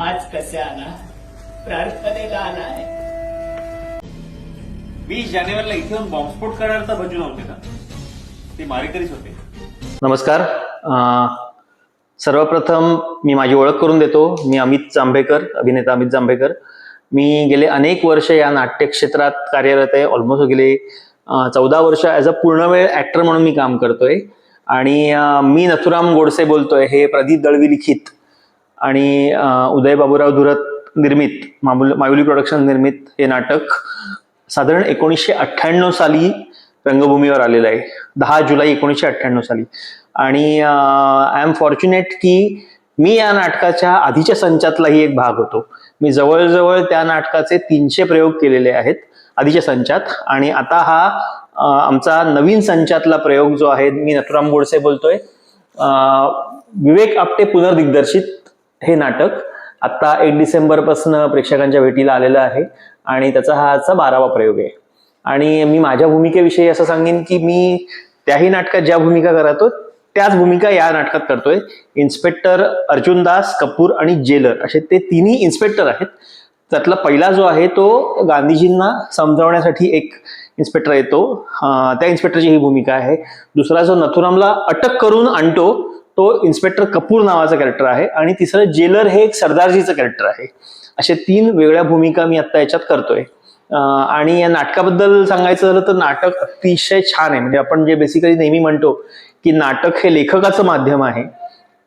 आज कसे आला प्रार्थनेला आलाय वीस जानेवारीला इथे येऊन बॉम्बस्फोट करणार तर बजू नव्हते का? ते मारेकरीच होते. नमस्कार. अं, सर्वप्रथम मी माझी ओळख करून देतो. मी अमित जांभेकर अभिनेता अमित जांभेकर. मी गेले अनेक वर्ष या नाट्य क्षेत्रात कार्यरत आहे. ऑलमोस्ट गेले चौदा वर्ष ॲज अ पूर्णवेळ ॲक्टर म्हणून मी काम करतोय. आणि अं, मी नथुराम गोडसे बोलतोय. हे प्रदीप दळवी लिखित. आणि उदय बाबूराव धुरत निर्मित मामुल मायुली प्रोडक्शन निर्मित हे नाटक साधारण एकोणीसशे अठ्ठ्याण्णव साली रंगभूमीवर आलेलं आहे. दहा जुलै एकोणीसशे अठ्ठ्याण्णव साली. आणि आय एम फॉर्च्युनेट की मी या नाटकाच्या आधीच्या संचातलाही एक भाग होतो. मी जवळजवळ त्या नाटकाचे तीनशे प्रयोग केलेले आहेत आधीच्या संचात. आणि आता हा आमचा नवीन संचातला प्रयोग जो आहे मी नथुराम गोडसे बोलतोय. विवेक आपटे पुनर्दिग्दर्शित हे नाटक आत्ता एक डिसेंबरपासून प्रेक्षकांच्या भेटीला आलेलं आहे आणि त्याचा हा आजचा बारावा प्रयोग आहे. आणि मी माझ्या भूमिकेविषयी असं सांगेन की मी त्याही नाटकात ज्या भूमिका करतो त्याच भूमिका या नाटकात करतोय. इन्स्पेक्टर अर्जुन दास कपूर आणि जेलर असे ते तिन्ही इन्स्पेक्टर आहेत. त्यातला पहिला जो आहे तो गांधीजींना समजावण्यासाठी एक इन्स्पेक्टर येतो. त्या इन्स्पेक्टरची ही भूमिका आहे. दुसरा जो नथुरामला अटक करून आणतो तो इन्स्पेक्टर कपूर नावाचा कॅरेक्टर आहे आणि तिसरं जेलर हे एक सरदारजीचं कॅरेक्टर आहे. असे तीन वेगळ्या भूमिका मी आता याच्यात करतोय. आणि या नाटकाबद्दल सांगायचं झालं तर नाटक अतिशय छान आहे. म्हणजे आपण जे बेसिकली नेहमी म्हणतो की नाटक हे लेखकाचं माध्यम आहे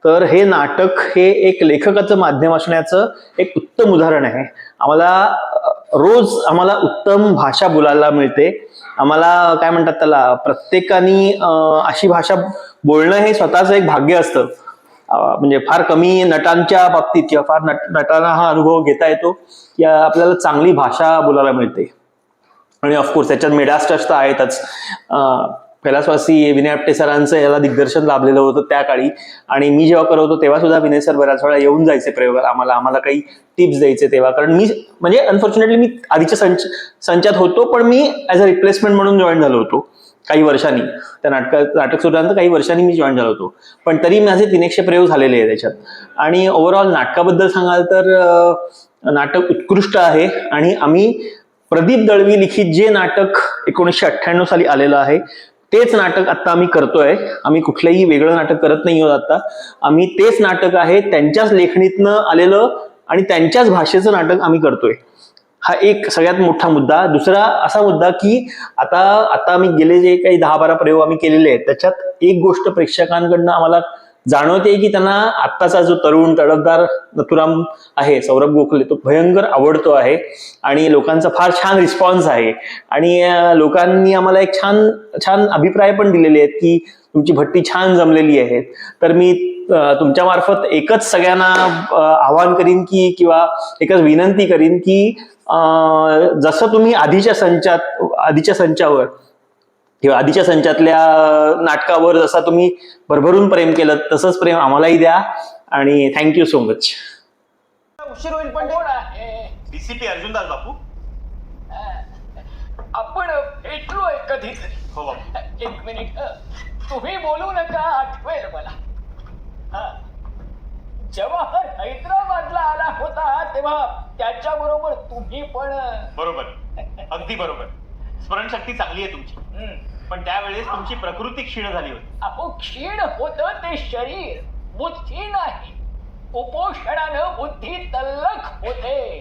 तर हे नाटक हे एक लेखकाचं माध्यम असण्याचं एक उत्तम उदाहरण आहे. आम्हाला रोज आम्हाला उत्तम भाषा बोलायला मिळते. आम्हाला काय म्हणतात त्याला प्रत्येकाने अशी भाषा बोलणं हे स्वतःचं एक भाग्य असतं. म्हणजे फार कमी नटांच्या बाबतीत किंवा फार नट नटांना हा अनुभव घेता येतो की आपल्याला चांगली भाषा बोलायला मिळते. आणि ऑफकोर्स त्याच्यात मेडास्टर्स तर आहेतच. अं, कैलासवासी विनय आपटे सरांचं याला दिग्दर्शन लाभलेलं होतं त्या काळी. आणि मी जेव्हा करत होतो तेव्हा सुद्धा विनय सर बऱ्याच वेळा येऊन जायचे प्रयोगात आम्हाला आम्हाला काही टिप्स द्यायचे तेव्हा. कारण मी म्हणजे अनफॉर्च्युनेटली मी आधीच्या संच संचात होतो पण मी ॲज अ रिप्लेसमेंट म्हणून जॉईन झालो होतो. काही वर्षांनी. त्या नाटक नाटक सुरुवात काही वर्षांनी मी जॉईन झालो होतो. पण तरी माझे तीन एकशे प्रयोग झालेले आहे त्याच्यात आणि ओव्हरऑल नाटकाबद्दल सांगाल तर नाटक उत्कृष्ट आहे. आणि आम्ही प्रदीप दळवी लिखित जे नाटक एकोणीसशे अठ्ठ्याण्णव साली आलेलं आहे तेच नाटक आत्ता आम्ही करतोय. आम्ही कुठलंही वेगळं नाटक करत नाही आहोत आता आम्ही तेच नाटक आहे त्यांच्याच लेखणीतनं आलेलं आणि त्यांच्याच भाषेचं नाटक आम्ही करतोय. हा एक सगळ्यात मोठा मुद्दा. दुसरा असा मुद्दा की आता आता आम्ही गेले जे काही दहा बारा प्रयोग आम्ही केलेले आहेत त्याच्यात एक गोष्ट प्रेक्षकांकडनं आम्हाला जाणवते की त्यांना आत्ताचा जो तरुण तडफदार नथुराम आहे सौरभ गोखले तो भयंकर आवडतो आहे आणि लोकांचा फार छान रिस्पॉन्स आहे. आणि लोकांनी आम्हाला एक छान छान अभिप्राय पण दिलेले आहेत की तुमची भट्टी छान जमलेली आहे. तर मी तुमच्या मार्फत एकच सगळ्यांना आवाहन करीन की किंवा एकच विनंती करीन की जसं तुम्ही आधीच्या संचात आधीच्या संचावर किंवा आधीच्या संचातल्या नाटकावर जसा तुम्ही भरभरून प्रेम केलं तसंच प्रेम आम्हालाही द्या आणि थँक्यू सो मच उशीर होईल पण. डीसीपी अर्जुनदास बापू? आपण भेटलोय कधीतरी हो बापू एक मिनिट तुम्ही बोलू नका आठवेल मला. हा. जवाहर हैदराबादला आला होता तेव्हा त्याच्या बरोबर तुम्ही पण बरोबर. अगदी बरोबर. स्मरणशक्ती चांगली आहे तुमची. पण त्यावेळेस तुमची प्रकृती क्षीण झाली होती. अहो क्षीण होत ते शरीर. बुद्धी नाही. उपोषणानं बुद्धी तल्लख होते.